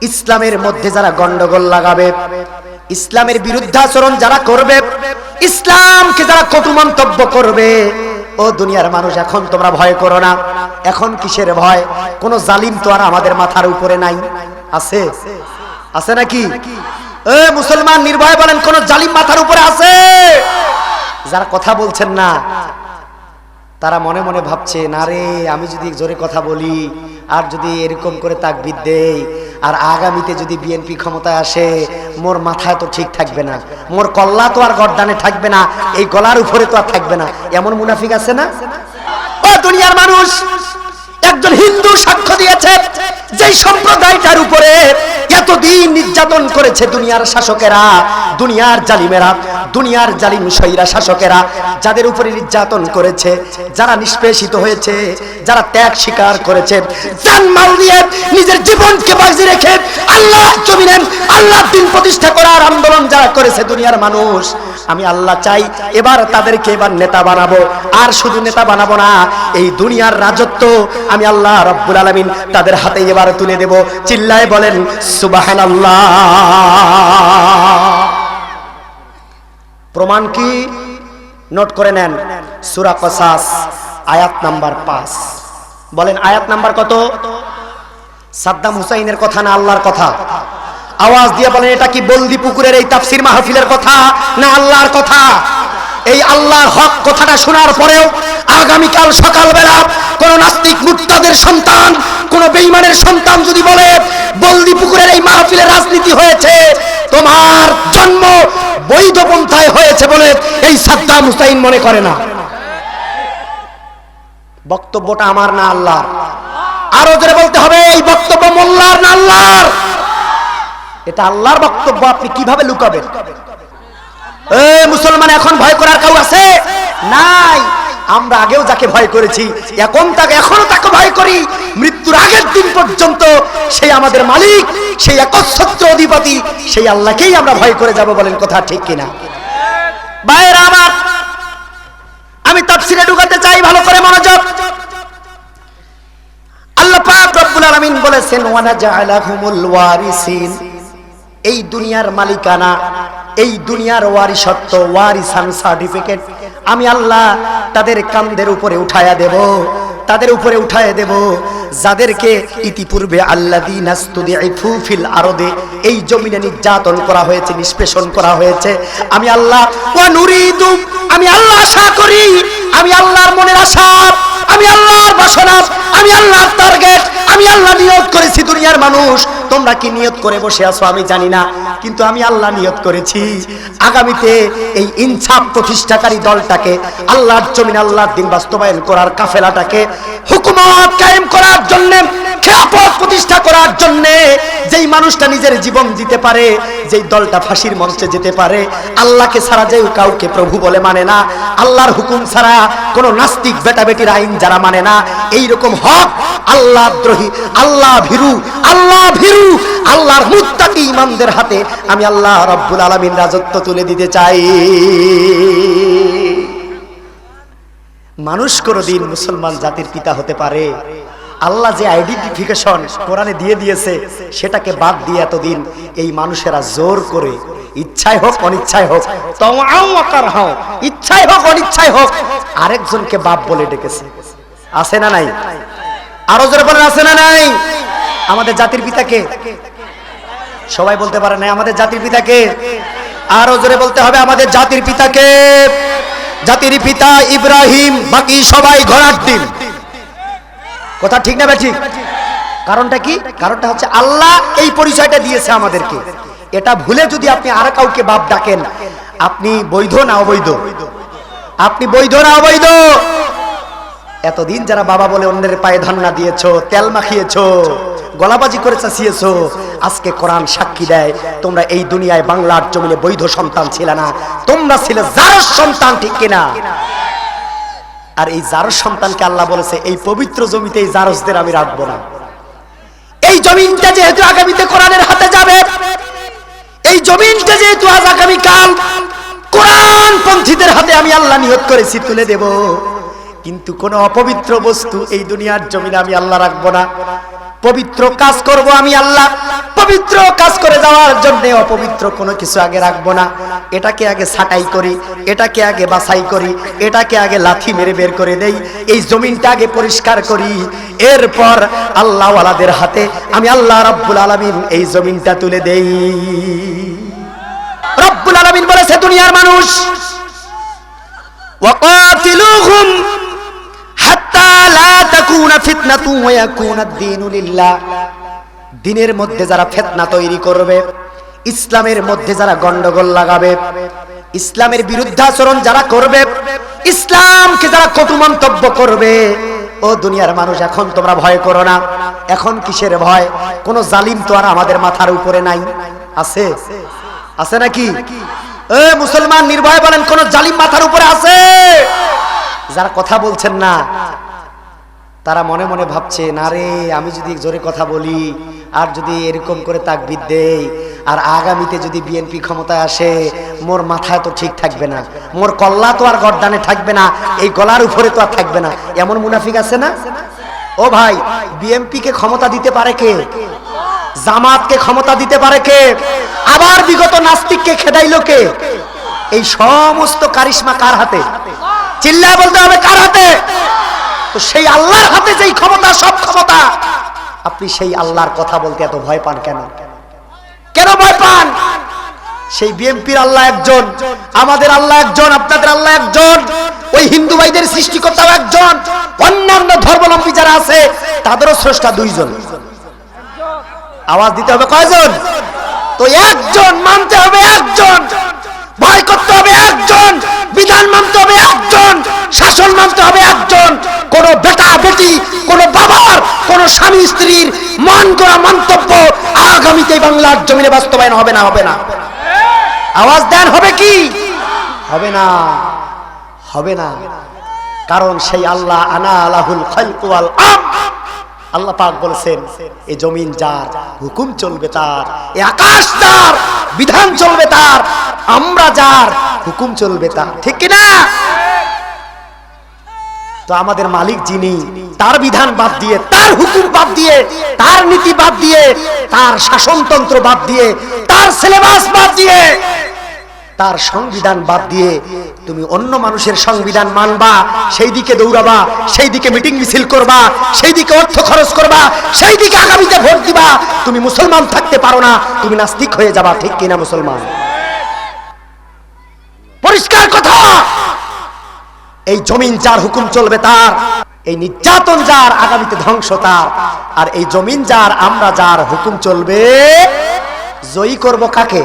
ইসলামের মধ্যে যারা গন্ডগোল লাগাবে, ইসলামের বিরুদ্ধাচরণ যারা করবে, ইসলামকে যারা কটু মন্তব্য করবে, ও দুনিয়ার মানুষ, এখন তোমরা ভয় করো না। এখন কিসের ভয়? কোন জালিম তো আর আমাদের মাথার উপরে নাই। আছে? আছে নাকি? এ, মুসলমান নির্ভয় বলেন, কোন জালিম মাথার উপরে আছে? যারা কথা বলছেন না তারা মনে মনে ভাবছে, না রে, আমি যদি জোরে কথা বলি, আর যদি এরকম করে তাকবিদ দেই, আর আগামীতে যদি বিএনপি ক্ষমতায় আসে, মোর মাথায় তো ঠিক থাকবে না, মোর কল্লা তো আর গর্দানে থাকবে না, এই গলার উপরে তো আর থাকবে না। এমন মুনাফিক আছে না? ও দুনিয়ার মানুষ, একজন হিন্দু সাক্ষ্য দিয়েছে, যেই সম্প্রদায়টার উপরে এতদিন নির্যাতন করেছে দুনিয়ার শাসকেরা, দুনিয়ার জালিমেরা, দুনিয়ার জালিম সৈরা শাসকেরা, যাদের উপরে নির্যাতন করেছে, যারা নিষ্পেষিত হয়েছে, যারা ত্যাগ স্বীকার করেছে নিজের জীবনকে বাজি রেখে আল্লাহ জমিনে আল্লাহ দিন প্রতিষ্ঠা করার আন্দোলন যারা করেছে দুনিয়ার মানুষ, আমি আল্লাহ চাই এবার তাদেরকে এবার নেতা বানাবো। আর শুধু নেতা বানাবো না, এই দুনিয়ার রাজত্ব আমি আল্লাহ রব্বুল আলমিন তাদের হাতে এবার তুলে দেব। চিল্লায় বলেন প্রমাণ কি? নোট করে নেন। সুরা কসাস, আয়াত নাম্বার পাঁচ। বলেন, আয়াত নাম্বার কত? সাদ্দাম হুসাইনের কথা না আল্লাহর কথা? আওয়াজ দিয়ে বলেন, এটা কি বলদি পুকুরের এই তাফসির মাহফিলের কথা না আল্লাহর কথা? এই আল্লাহর হক কথাটা শোনার পরেও আগামীকাল সকালবেলা কোন নাস্তিক, মুক্তাদের সন্তান, কোন বেইমানের সন্তান যদি বলে বলদি পুকুরের এই মাহফিলের রাজনীতি হয়েছে, তোমার জন্ম বৈধ পন্থায় হয়েছে বলে এই সাদ্দাম হুসাইন মনে করে না। বক্তব্যটা আমার না আল্লাহর? আরও জোরে বলতে হবে, এই বক্তব্য মোল্লার না আল্লাহর? এটা আল্লাহর বক্তব্য, আপনি কীভাবে লুকাবেন? এ, মুসলমান এখন ভয় করার কেউ আছে? নাই। আমরা আগেও যাকে ভয় করেছি, এখন তাকে এখনও তাকে ভয় করি। মৃত্যুর আগের দিন পর্যন্ত সেই আমাদের মালিক, সেই একচ্ছত্র অধিপতি, সেই আল্লাহকেই আমরা ভয় করে যাব বলেন কথা ঠিক কিনা। বাইরে আমার, আমি তাফসিরে ঢুকাতে চাই, ভালো করে মনোযোগ। আল্লাহ পাক রব্বুল আলামিন বলেছেন ওয়ানা জাআলাহুমুল ওয়ারিসিন। এই দুনিয়ার মালিকানা, এই দুনিয়ার ওয়ারিসত্ব ওয়ারিসান সার্টিফিকেট। আমি আল্লাহ তাদের কান্দের উপরে উঠায়া দেব, তাদের উপরে উঠায় দেব। যাদেরকে ইতিপূর্বে ফিল আরদে এই জমিনে নির্যাতন করা হয়েছে, নিষ্পেষণ করা হয়েছে, আমি আল্লাহ আমি আল্লাহ আশা করি, আমি আল্লাহর মনের আশা, আমি আল্লাহর বাসনা আমি আল্লাহর টার্গেট আমি আল্লাহ নিয়ত করেছি দুনিয়ার মানুষ। তোমরা কি নিয়ত করে বসে আছো আমি জানি না, কিন্তু আমি আল্লাহ নিয়ত করেছি। আগামীতে এই ইনসাফ প্রতিষ্ঠাকারী দলটাকে আল্লাহর জমিন, আল্লাহর দিন বাস্তবায়ন করার কাফেলাটাকে হুকুমত কায়েম করার জন্য খেলাফত প্রতিষ্ঠা করার জন্য যেই মানুষটা নিজের জীবন দিতে পারে, যেই দলটা ফাঁসির মঞ্চে যেতে পারে, আল্লাহকে ছাড়া যে কাউকে প্রভু বলে মানে না, আল্লাহর হুকুম ছাড়া কোন নাস্তিক বেটাবেটির আইন যারা মানে না এই রকম হক আল্লাহ দ্রোহী আল্লাহ ভীরু আল্লাহ ভীরু, আল্লাহর মুত্তাকি ইমানদের হাতে আমি আল্লাহ রব্বুল আলামিন রাজত্ব তুলে দিতে চাই। মানুষ কোনোদিন মুসলমান জাতির পিতা হতে পারে আল্লাহ যে আইডেন্টিফিকেশন কোরআনে দিয়ে দিয়েছে, সেটাকে বাদ দিয়ে এতদিন এই মানুষেরা জোর করে ইচ্ছায় হোক অনিচ্ছায় হোক আকার হও ইচ্ছায় হোক অনিচ্ছায় হোক, আরেকজনকে বাপ বলে ডেকেছে। আছে না নাই? আরও জোরে বলেন, আছে না নাই? আমাদের জাতির পিতাকে? সবাই বলতে পারে না আমাদের জাতির পিতাকে? আরও জোরে বলতে হবে, আমাদের জাতির পিতাকে। জাতির পিতা ইব্রাহিম, বাকি সবাই ঘোড়ার ডিম। কথা ঠিক না ঠিক কারণটা কি? কারণটা হচ্ছে আল্লাহ এই পরিচয়টা দিয়েছে আমাদেরকে। এটা ভুলে যদি আপনি আর কাউকে বাপ ডাকেন, আপনি বৈধ না অবৈধ? আপনি বৈধ না অবৈধ? এতদিন যারা বাবা বলে অন্যের পায়ে ধান্না দিয়েছ, তেল মাখিয়েছো, গলাবাজি করে চাষিয়েছো আজকে কোরআন সাক্ষী দেয়, তোমরা এই দুনিয়ায় বাংলার জমিনে বৈধ সন্তান ছিল না। তোমরা ছিলে যার সন্তান, ঠিক কিনা? আর এই জারস সন্তানকে আল্লাহ বলেছে, এই পবিত্র জমিতে এই জারসদের আমি রাখব না। এই জমিনটা যেহেতু আগামীতে কোরআনের হাতে যাবে, এই জমিনটা যেহেতু আজ আগামী কাল কোরআন পন্থীদের হাতে আমি আল্লাহ নিয়ত করেছি, তুলে দেব। কিন্তু কোন অপবিত্র বস্তু এই দুনিয়ার জমিনে আমি আল্লাহ রাখব না। পবিত্র কাজ করব আমি আল্লাহ। পবিত্র কাজ করে যাওয়ার জন্য অপবিত্র কোনো কিছু আগে রাখব না। এটাকে আগে ছাটাই করি, এটাকে আগে বাছাই করি, এটাকে আগে লাথি মেরে বের করে দেই, এই জমিনটা আগে পরিষ্কার করি। এরপর আল্লাহওয়ালাদের হাতে আমি আল্লাহ রাব্বুল আলামিন এই জমিনটা তুলে দেই। রব্বুল আলামিন বলেছে, দুনিয়ার মানুষ, ওয়াকাতিলুহুম হাত্তা লা তাকুনা ফিতনাতু ওয়া ইয়াকুনা আদ-দীনু লিল্লাহ। দিনের মধ্যে যারা ফেতনা তৈরি করবে, ইসলামের মধ্যে যারা গন্ডগোল লাগাবে, ইসলামের বিরুদ্ধাচরণ যারা করবে, ইসলামকে যারা কটু মন্তব্য করবে, ও দুনিয়ার মানুষ, এখন তোমরা ভয় করো না। এখন কিসের ভয়? কোন জালিম তো আর আমাদের মাথার উপরে নাই। আছে? আছে নাকি? এ মুসলমান, নির্ভয় বলেন, কোন জালিম মাথার উপরে আছে? যারা কথা বলছেন না তারা মনে মনে ভাবছে, না রে, আমি যদি জোরে কথা বলি, আর যদি এরকম করে তাকবিদ দেই, আর আগামীতে যদি বিএনপি ক্ষমতায় আসে, মোর মাথায় তো ঠিক থাকবে না, মোর কল্লা তো আর গর্দানে থাকবে না, এই গলার উপরে তো আর থাকবে না। এমন মুনাফিক আছে না? ও ভাই বিএনপি কে ক্ষমতা দিতে পারে কে? জামাতকে ক্ষমতা দিতে পারে কে? আবার বিগত নাস্তিককে খেদাইলো কে? এই সমস্ত কারিশমা কার হাতে? চিল্লায় বলতে হবে কার হাতে? তো সেই আল্লাহর হাতে যেই ক্ষমতা, সব ক্ষমতা। আপনি সেই আল্লাহর কথা বলতে এত ভয় পান কেন? কেন ভয় পান? সেই বিএনপির আল্লাহ একজন, আমাদের আল্লাহ একজন, আপনাদের আল্লাহ একজন, ওই হিন্দু ভাইদের সৃষ্টিকর্তাও একজন, অন্যান্য ধর্মাবলম্বী যারা আছে, তাদেরও স্রষ্টা দুইজন। আওয়াজ দিতে হবে কয়জন? তো একজন মানতে হবে একজন, ভয় করতে হবে একজন, বিধান মানতে হবে একজন, শাসন মানতে হবে একজন কোন বেটা বেটি, কোন বাবার, কোন স্বামী স্ত্রীর মন করা মন্তব্য আগামীতে বাংলার জমিনে বাস্তবায়ন হবে না হবে না। আওয়াজ দেন, হবে কি? হবে না হবে না। কারণ সেই আল্লাহ আনা আলাহুল খালকু ওয়াল আম আল্লাহ পাক বলেছেন, এ জমিন যার হুকুম চলবে তার, এ আকাশ যার বিধান চলবে তার, আমরা যার হুকুম চলবে তার। ঠিক কি না তো আমাদের মালিক যিনি, তার বিধান বাদ দিয়ে, তার হুকুম বাদ দিয়ে, তার নীতি বাদ দিয়ে, তার শাসনতন্ত্র বাদ দিয়ে, তার সিলেবাস বাদ দিয়ে, তার সংবিধান বাদ দিয়ে তুমি অন্য মানুষের সংবিধান মানবা, সেই দিকে দৌড়াবা, সেই দিকে মিটিং মিছিল করবা, সেই দিকে অর্থ খরচ করবা, সেই দিকে আগামীতে ভোট দিবা। তুমি মুসলমান থাকতে পারো না, তুমি নাস্তিক হয়ে যাবা, ঠিক কিনা মুসলমান? এই জমিন যার হুকুম চলবে তার, এই নির্যাতন যার আগামীতে ধ্বংস তার, আর এই জমিন যার, আমরা যার হুকুম চলবে, জয়ী করব কাকে?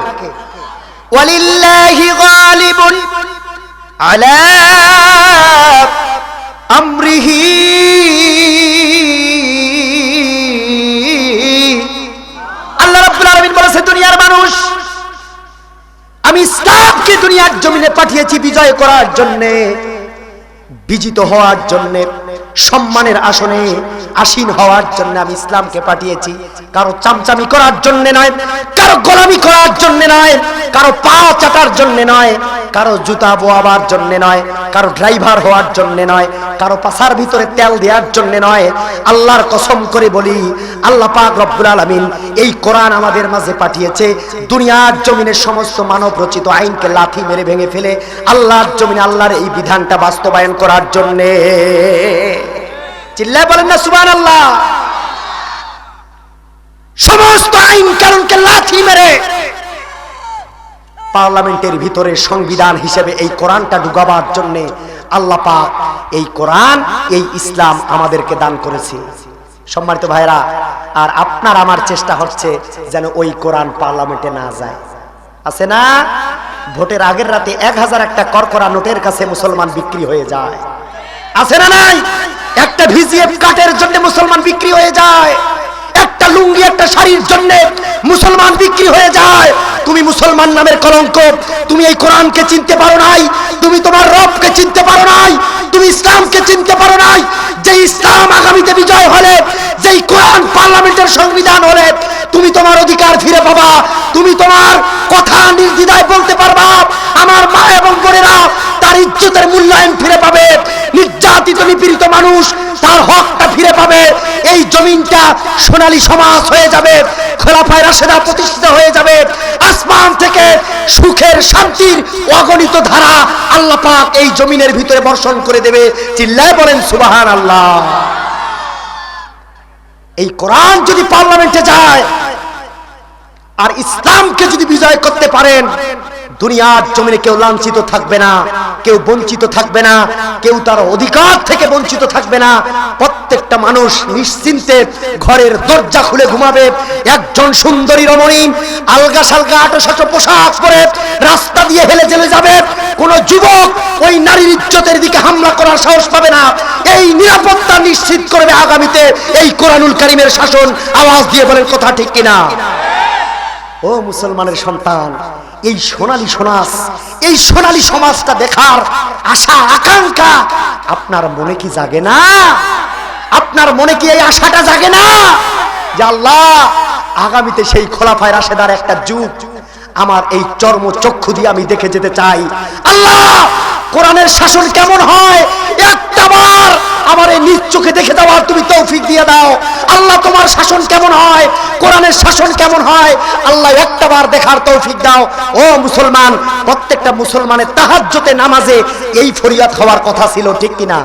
আল্লাহ বলেছে, দুনিয়ার মানুষ, আমি ইসলামকে দুনিয়ার জমিনে পাঠিয়েছি বিজয় করার জন্যে। বিজিত হওয়ার জন্য, সম্মানের আসনে আসীন হওয়ার জন্য আমি ইসলামকে পাঠিয়েছি। কারও চামচামি করার জন্য নয়, কারও গোলামি করার জন্য নয়, কারও পা চাটার জন্য নয় কারও জুতা বোয়াবার জন্য নয়, কারও ড্রাইভার হওয়ার জন্য নয়, কারও পাশার ভিতরে তেল দেওয়ার জন্য নয়। আল্লাহর কসম করে বলি, আল্লাহ পাক রব্বুল আলামিন এই কোরআন আমাদের মাঝে পাঠিয়েছে। দুনিয়ার জমিনের সমস্ত মানব রচিত আইনকে লাথি মেরে ভেঙে ফেলে আল্লাহর জমিনে আল্লাহর এই বিধানটা বাস্তবায়ন করার জন্যে। চিল্লায় বলেন না সুবান আল্লাহ সমস্ত আইন কারণকে লাথি মেরে পার্লামেন্টের ভিতরে সংবিধান হিসেবে এই কোরআনটা ঢুকাবার জন্য আল্লাহ পাক এই কোরআন, এই ইসলাম আমাদেরকে দান করেছে। সম্মানিত ভাইরা আর আপনার আমার চেষ্টা হচ্ছে যেন ওই কোরআন পার্লামেন্টে না যায়। আছে না? ভোটের আগের রাতে এক হাজার একটা করকরা নোটের কাছে মুসলমান বিক্রি হয়ে যায়। আছে না নাই? একটা ভিজিএফ কাটের জন্য মুসলমান বিক্রি হয়ে যায়। একটা লুঙ্গি, একটা শাড়ির জন্য মুসলমান বিক্রি হয়ে যায়। তুমি মুসলমান নামের কলঙ্ক। তুমি এই কোরআনকে চিনতে পারো নাই। তুমি তোমার রবকে চিনতে পারো নাই। তুমি ইসলামকে চিনতে পারো নাই। যে ইসলাম আগামীতে বিজয় হলে, যেই কোরআন পার্লামেন্টের সংবিধান হলে, তুমি তোমার অধিকার ফিরে পাবা। তুমি তোমার কথা নির্দ্বিধায় বলতে পারবা। আমার মা এবং বোনেরা তার ইজ্জতের মূল্যায়ন ফিরে পাবে। নির্যাতিত, নিপীড়িত মানুষ তার হকটা ফিরে পাবে। এই জমিনটা সোনালী সমাজ হয়ে যাবে, খোলাফায় রাশেদা প্রতিষ্ঠিত হয়ে যাবে। আসমান থেকে সুখের শান্তির অগণিত ধারা আল্লাহ পাক এই জমিনের ভিতরে বর্ষণ করে দেবে। চিল্লায় বলেন সুবাহান আল্লাহ এই কোরআন যদি পার্লামেন্টে যায়, আর ইসলামকে যদি বিজয় করতে পারেন, দুনিয়ার জমিনে কেউ লাঞ্ছিত থাকবে না, কেউ বঞ্চিত থাকবে না, কেউ তার অধিকার থেকে বঞ্চিত থাকবে না। প্রত্যেকটা মানুষ নিশ্চিন্তে ঘরের দরজা খুলে ঘুমাবে। একজন সুন্দরী রমণী আলগা সালগা আটো সাটো পোশাক পরে রাস্তা দিয়ে হেলে চলে যাবে। কোন যুবক ওই নারীর ইজ্জতের দিকে হামলা করার সাহস পাবে না। এই নিরাপত্তা নিশ্চিত করবে আগামীতে। এই কোরআনুল কারিমের শাসন আওয়াজ দিয়ে বলেন কথা ঠিক কিনা? ও মুসলমানের সন্তান, এই সোনালী সমাজ, এই সোনালী সমাজটা দেখার আশা, আকাঙ্ক্ষা আপনার মনে কি জাগে না? আপনার মনে কি এই আশাটা জাগে না? যে আল্লাহ, আগামীতে সেই খোলাফায় রাশেদার একটা যুগ। আমার এই চর্ম চক্ষু দিয়ে আমি দেখে যেতে চাই। আল্লাহ, কোরআনের শাসন কেমন হয়? একটা বার আমার এই নিজ চোখে দেখে দেওয়ার তুমি তৌফিক দিয়ে দাও। আল্লাহ, তোমার শাসন কেমন হয়? কোরআনের শাসন কেমন হয়? আল্লাহ, একটা বার দেখার তৌফিক দাও। ও মুসলমান, প্রত্যেকটা মুসলমানের তাহাজ্জতে নামাজে এই ফরিয়াদ হওয়ার কথা ছিল, ঠিক কিনা?